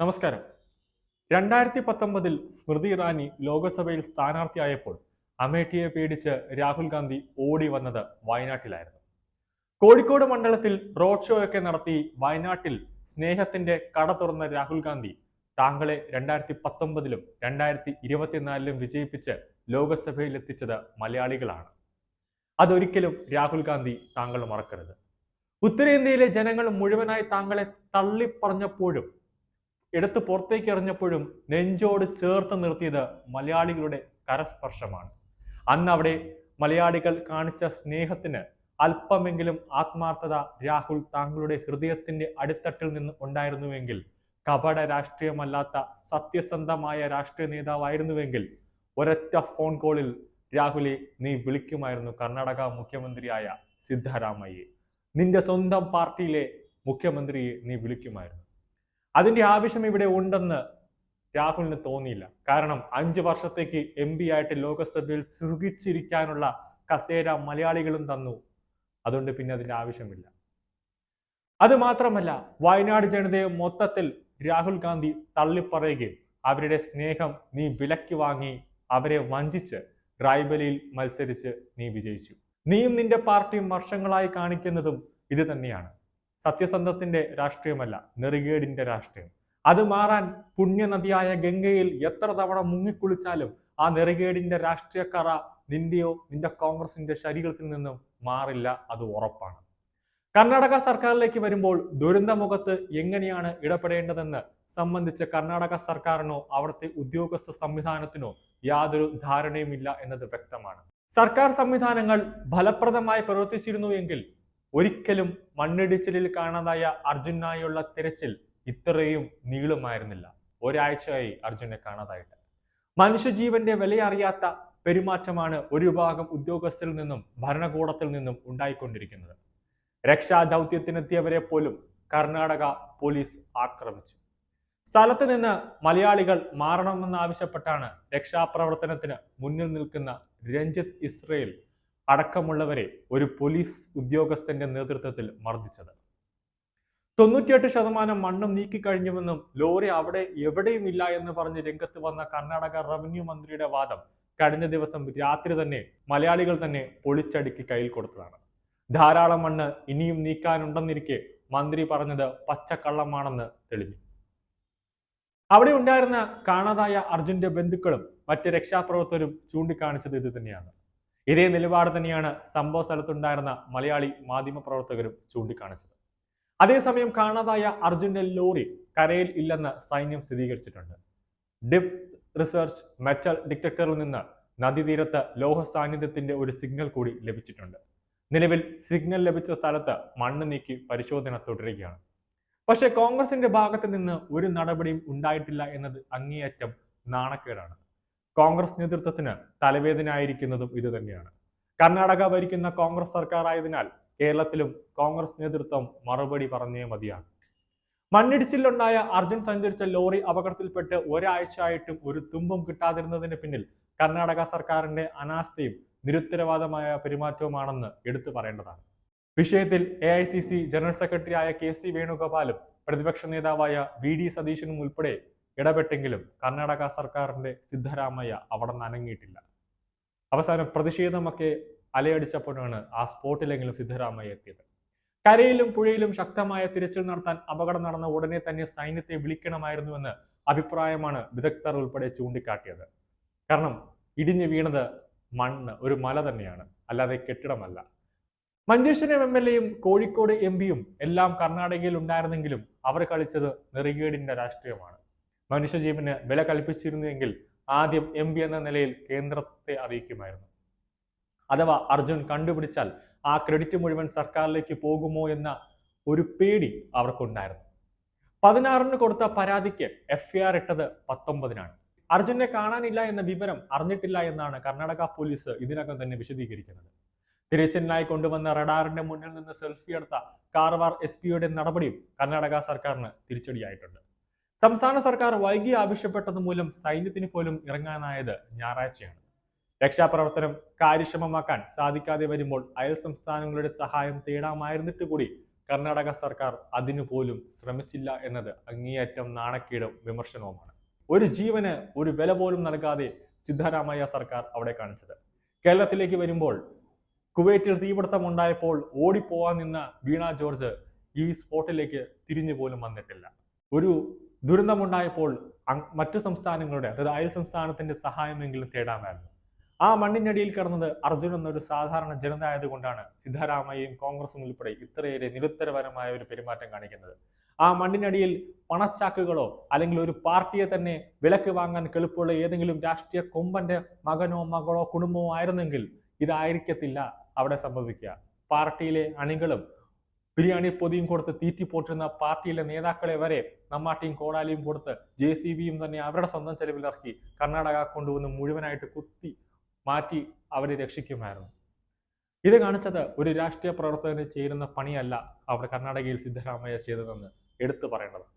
നമസ്കാരം. രണ്ടായിരത്തി പത്തൊമ്പതിൽ സ്മൃതി ഇറാനി ലോകസഭയിൽ സ്ഥാനാർത്ഥിയായപ്പോൾ അമേഠിയെ പേടിച്ച് രാഹുൽ ഗാന്ധി ഓടി വന്നത് വയനാട്ടിലായിരുന്നു. കോഴിക്കോട് മണ്ഡലത്തിൽ റോഡ് ഷോ ഒക്കെ നടത്തി വയനാട്ടിൽ സ്നേഹത്തിന്റെ കട തുറന്ന രാഹുൽ ഗാന്ധി താങ്കളെ രണ്ടായിരത്തി പത്തൊമ്പതിലും രണ്ടായിരത്തി ഇരുപത്തിനാലിലും വിജയിപ്പിച്ച് ലോകസഭയിൽ എത്തിച്ചത് മലയാളികളാണ്. അതൊരിക്കലും രാഹുൽ ഗാന്ധി താങ്കൾ മറക്കരുത്. ഉത്തരേന്ത്യയിലെ ജനങ്ങൾ മുഴുവനായി താങ്കളെ തള്ളിപ്പറഞ്ഞപ്പോഴും എടുത്ത് പുറത്തേക്ക് എറിഞ്ഞപ്പോഴും നെഞ്ചോട് ചേർത്ത് നിർത്തിയത് മലയാളികളുടെ കരസ്പർശമാണ്. അന്ന് അവിടെ മലയാളികൾ കാണിച്ച സ്നേഹത്തിന് അല്പമെങ്കിലും ആത്മാർത്ഥത രാഹുൽ താങ്കളുടെ ഹൃദയത്തിന്റെ അടിത്തട്ടിൽ നിന്ന് ഉണ്ടായിരുന്നുവെങ്കിൽ കപട രാഷ്ട്രീയമല്ലാത്ത സത്യസന്ധമായ രാഷ്ട്രീയ നേതാവായിരുന്നുവെങ്കിൽ ഒരൊറ്റ ഫോൺ കോളിൽ രാഹുലെ നീ വിളിക്കുമായിരുന്നു കർണാടക മുഖ്യമന്ത്രിയായ സിദ്ധരാമയ്യെ. നിന്റെ സ്വന്തം പാർട്ടിയിലെ മുഖ്യമന്ത്രിയെ നീ വിളിക്കുമായിരുന്നു. അതിന്റെ ആവശ്യം ഇവിടെ ഉണ്ടെന്ന് രാഹുലിന് തോന്നിയില്ല. കാരണം അഞ്ച് വർഷത്തേക്ക് എം പി ആയിട്ട് ലോകസഭയിൽ സുഖിച്ചിരിക്കാനുള്ള കസേര മലയാളികളും തന്നു. അതുകൊണ്ട് പിന്നെ അതിന്റെ ആവശ്യമില്ല. അത് മാത്രമല്ല വയനാട് ജനതയെ മൊത്തത്തിൽ രാഹുൽ ഗാന്ധി തള്ളിപ്പറയുകയും അവരുടെ സ്നേഹം നീ വിലക്ക് വാങ്ങി അവരെ വഞ്ചിച്ച് റായ്ബലിയിൽ മത്സരിച്ച് നീ വിജയിച്ചു. നീയും നിന്റെ പാർട്ടിയും വർഷങ്ങളായി കാണിക്കുന്നതും ഇത് തന്നെയാണ്. സത്യസന്ധത്തിന്റെ രാഷ്ട്രീയമല്ല നെറികേടിന്റെ രാഷ്ട്രീയം. അത് മാറാൻ പുണ്യനദിയായ ഗംഗയിൽ എത്ര തവണ മുങ്ങിക്കുളിച്ചാലും ആ നെറികേടിന്റെ രാഷ്ട്രീയക്കറ നിന്റെയോ നിന്റെ കോൺഗ്രസിന്റെ ശരീരത്തിൽ നിന്നും മാറില്ല അത് ഉറപ്പാണ്. കർണാടക സർക്കാരിലേക്ക് വരുമ്പോൾ ദുരന്തമുഖത്ത് എങ്ങനെയാണ് ഇടപെടേണ്ടതെന്ന് സംബന്ധിച്ച് കർണാടക സർക്കാരിനോ അവിടുത്തെ ഉദ്യോഗസ്ഥ സംവിധാനത്തിനോ യാതൊരു ധാരണയുമില്ല എന്നത് വ്യക്തമാണ്. സർക്കാർ സംവിധാനങ്ങൾ ഫലപ്രദമായി പ്രവർത്തിച്ചിരുന്നു എങ്കിൽ ഒരിക്കലും മണ്ണിടിച്ചിലിൽ കാണാതായ അർജുനായുള്ള തിരച്ചിൽ ഇത്രയും നീളുമായിരുന്നില്ല. ഒരാഴ്ചയായി അർജുനെ കാണാതായിട്ട്. മനുഷ്യജീവന്റെ വിലയറിയാത്ത പെരുമാറ്റമാണ് ഒരു വിഭാഗം ഉദ്യോഗസ്ഥരിൽ നിന്നും ഭരണകൂടത്തിൽ നിന്നും ഉണ്ടായിക്കൊണ്ടിരിക്കുന്നത്. രക്ഷാ ദൗത്യത്തിനെത്തിയവരെ പോലും കർണാടക പോലീസ് ആക്രമിച്ചു. സ്ഥലത്ത് നിന്ന് മലയാളികൾ മാറണമെന്നാവശ്യപ്പെട്ടാണ് രക്ഷാപ്രവർത്തനത്തിന് മുന്നിൽ നിൽക്കുന്ന രഞ്ജിത്ത് ഇസ്രയേൽ അടക്കമുള്ളവരെ ഒരു പോലീസ് ഉദ്യോഗസ്ഥന്റെ നേതൃത്വത്തിൽ മർദ്ദിച്ചത്. തൊണ്ണൂറ്റിയെട്ട് ശതമാനം മണ്ണും നീക്കിക്കഴിഞ്ഞുവെന്നും ലോറി അവിടെ എവിടെയും ഇല്ല എന്ന് പറഞ്ഞ് രംഗത്ത് വന്ന കർണാടക റവന്യൂ മന്ത്രിയുടെ വാദം കഴിഞ്ഞ ദിവസം രാത്രി തന്നെ മലയാളികൾ തന്നെ പൊളിച്ചടുക്കി കയ്യിൽ കൊടുത്തതാണ്. ധാരാളം മണ്ണ് ഇനിയും നീക്കാനുണ്ടെന്നിരിക്കെ മന്ത്രി പറഞ്ഞത് പച്ചക്കള്ളമാണെന്ന് തെളിഞ്ഞു. അവിടെ ഉണ്ടായിരുന്ന കാണാതായ അർജുന്റെ ബന്ധുക്കളും മറ്റ് രക്ഷാപ്രവർത്തകരും ചൂണ്ടിക്കാണിച്ചത് ഇത് തന്നെയാണ്. ഇതേ നിലപാട് തന്നെയാണ് സംഭവ സ്ഥലത്തുണ്ടായിരുന്ന മലയാളി മാധ്യമപ്രവർത്തകരും ചൂണ്ടിക്കാണിച്ചത്. അതേസമയം കാണാതായ അർജുന്റെ ലോറി കരയിൽ ഇല്ലെന്ന് സൈന്യം സ്ഥിരീകരിച്ചിട്ടുണ്ട്. ഡിപ് റിസർച്ച് മെറ്റൽ ഡിറ്റക്ടറിൽ നിന്ന് നദീതീരത്ത് ലോഹ സാന്നിധ്യത്തിന്റെ ഒരു സിഗ്നൽ കൂടി ലഭിച്ചിട്ടുണ്ട്. നിലവിൽ സിഗ്നൽ ലഭിച്ച സ്ഥലത്ത് മണ്ണ് നീക്കി പരിശോധന തുടരുകയാണ്. പക്ഷേ കോൺഗ്രസിന്റെ ഭാഗത്ത് നിന്ന് ഒരു നടപടിയും ഉണ്ടായിട്ടില്ല എന്നത് അങ്ങേയറ്റം നാണക്കേടാണ്. കോൺഗ്രസ് നേതൃത്വത്തിന് തലവേദന ആയിരിക്കുന്നതും ഇത് തന്നെയാണ്. കർണാടക ഭരിക്കുന്ന കോൺഗ്രസ് സർക്കാർ ആയതിനാൽ കേരളത്തിലും കോൺഗ്രസ് നേതൃത്വം മറുപടി പറഞ്ഞേ മതിയാണ്. മണ്ണിടിച്ചിലുണ്ടായ അർജുൻ സഞ്ചരിച്ച ലോറി അപകടത്തിൽപ്പെട്ട് ഒരാഴ്ചയായിട്ടും ഒരു തുമ്പും കിട്ടാതിരുന്നതിന് പിന്നിൽ കർണാടക സർക്കാരിന്റെ അനാസ്ഥയും നിരുത്തരവാദമായ പെരുമാറ്റവുമാണെന്ന് എടുത്തു പറയേണ്ടതാണ്. വിഷയത്തിൽ എ ജനറൽ സെക്രട്ടറി ആയ കെ സി വേണുഗോപാലും പ്രതിപക്ഷ നേതാവായ വി ഡി സതീശനും ഉൾപ്പെടെ ഇടപെട്ടെങ്കിലും കർണാടക സർക്കാരിന്റെ സിദ്ധരാമയ്യ അവിടെ നനങ്ങിയിട്ടില്ല. അവസാനം പ്രതിഷേധമൊക്കെ അലയടിച്ചപ്പോഴാണ് ആ സ്പോട്ടിലെങ്കിലും സിദ്ധരാമയ്യ എത്തിയത്. കരയിലും പുഴയിലും ശക്തമായ തിരച്ചിൽ നടത്താൻ അപകടം നടന്ന ഉടനെ തന്നെ സൈന്യത്തെ വിളിക്കണമായിരുന്നുവെന്ന് അഭിപ്രായമാണ് വിദഗ്ധർ ഉൾപ്പെടെ ചൂണ്ടിക്കാട്ടിയത്. കാരണം ഇടിഞ്ഞു വീണത് മണ്ണ് ഒരു മല തന്നെയാണ്. അല്ലാതെ കെട്ടിടമല്ല. മഞ്ചേശ്വരം എം എൽ എയും കോഴിക്കോട് എം പിയും എല്ലാം കർണാടകയിൽ ഉണ്ടായിരുന്നെങ്കിലും അവർ കളിച്ചത് നെറികേടിന്റെ രാഷ്ട്രീയമാണ്. മനുഷ്യജീവന് വില കൽപ്പിച്ചിരുന്നുവെങ്കിൽ ആദ്യം എം പി എന്ന നിലയിൽ കേന്ദ്രത്തെ അറിയിക്കുമായിരുന്നു. അഥവാ അർജുൻ കണ്ടുപിടിച്ചാൽ ആ ക്രെഡിറ്റ് മുഴുവൻ സർക്കാരിലേക്ക് പോകുമോ എന്ന ഒരു പേടി അവർക്കുണ്ടായിരുന്നു. പതിനാറിന് കൊടുത്ത പരാതിക്ക് എഫ് ആർ ഇട്ടത് പത്തൊമ്പതിനാണ്. അർജുനെ കാണാനില്ല എന്ന വിവരം അറിഞ്ഞിട്ടില്ല എന്നാണ് കർണാടക പോലീസ് ഇതിനകം തന്നെ വിശദീകരിക്കുന്നത്. തിരച്ചിലിനായി കൊണ്ടുവന്ന റഡാറിന്റെ മുന്നിൽ നിന്ന് സെൽഫി എടുത്ത കാർവാർ എസ് പിയുടെ നടപടിയും കർണാടക സർക്കാരിന് തിരിച്ചടിയായിട്ടുണ്ട്. സംസ്ഥാന സർക്കാർ വൈകി ആവശ്യപ്പെട്ടത് മൂലം സൈന്യത്തിന് പോലും ഇറങ്ങാനായത് ഞായറാഴ്ചയാണ്. രക്ഷാപ്രവർത്തനം കാര്യക്ഷമമാക്കാൻ സാധിക്കാതെ വരുമ്പോൾ അയൽ സംസ്ഥാനങ്ങളുടെ സഹായം തേടാമായിരുന്നിട്ട് കൂടി കർണാടക സർക്കാർ അതിനു പോലും ശ്രമിച്ചില്ല എന്നത് അങ്ങേയറ്റം നാണക്കേടും വിമർശനവുമാണ്. ഒരു ജീവന് ഒരു വില പോലും നൽകാതെ സിദ്ധരാമയ്യ സർക്കാർ അവിടെ കാണിച്ചത്. കേരളത്തിലേക്ക് വരുമ്പോൾ കുവൈറ്റിൽ തീപിടുത്തം ഉണ്ടായപ്പോൾ ഓടിപ്പോവാൻ നിന്ന വീണ ജോർജ് ഈ സ്പോട്ടിലേക്ക് തിരിഞ്ഞു പോലും വന്നിട്ടില്ല. ഒരു ദുരന്തമുണ്ടായപ്പോൾ മറ്റു സംസ്ഥാനങ്ങളുടെ അതായത് അയൽ സംസ്ഥാനത്തിന്റെ സഹായമെങ്കിലും തേടാമായിരുന്നു. ആ മണ്ണിനടിയിൽ കിടന്നത് അർജുൻ എന്നൊരു സാധാരണ ജനത ആയതുകൊണ്ടാണ് സിദ്ധരാമയ്യയും കോൺഗ്രസും ഉൾപ്പെടെ ഇത്രയേറെ നിരുത്തരപരമായ ഒരു പെരുമാറ്റം കാണിക്കുന്നത്. ആ മണ്ണിനടിയിൽ പണച്ചാക്കുകളോ അല്ലെങ്കിൽ ഒരു പാർട്ടിയെ തന്നെ വിലക്ക് വാങ്ങാൻ കെളുപ്പുള്ള ഏതെങ്കിലും രാഷ്ട്രീയ കൊമ്പന്റെ മകനോ മകളോ കുടുംബമോ ആയിരുന്നെങ്കിൽ ഇതായിരിക്കത്തില്ല അവിടെ സംഭവിക്കുക. പാർട്ടിയിലെ അണികളും ബിരിയാണി പൊതിയും കൊടുത്ത് തീറ്റി പോറ്റുന്ന പാർട്ടിയിലെ നേതാക്കളെ വരെ നമ്മാട്ടിയും കോടാലിയും കൊടുത്ത് ജെ സി ബിയും തന്നെ അവരുടെ സ്വന്തം ചെലവിലിറക്കി കർണാടക കൊണ്ടുവന്ന് മുഴുവനായിട്ട് കുത്തി മാറ്റി അവരെ രക്ഷിക്കുമായിരുന്നു. ഇത് കാണിച്ചത് ഒരു രാഷ്ട്രീയ പ്രവർത്തകന് ചേരുന്ന പണിയല്ല അവിടെ കർണാടകയിൽ സിദ്ധരാമയ്യ ചെയ്തതെന്ന് എടുത്തു പറയേണ്ടത്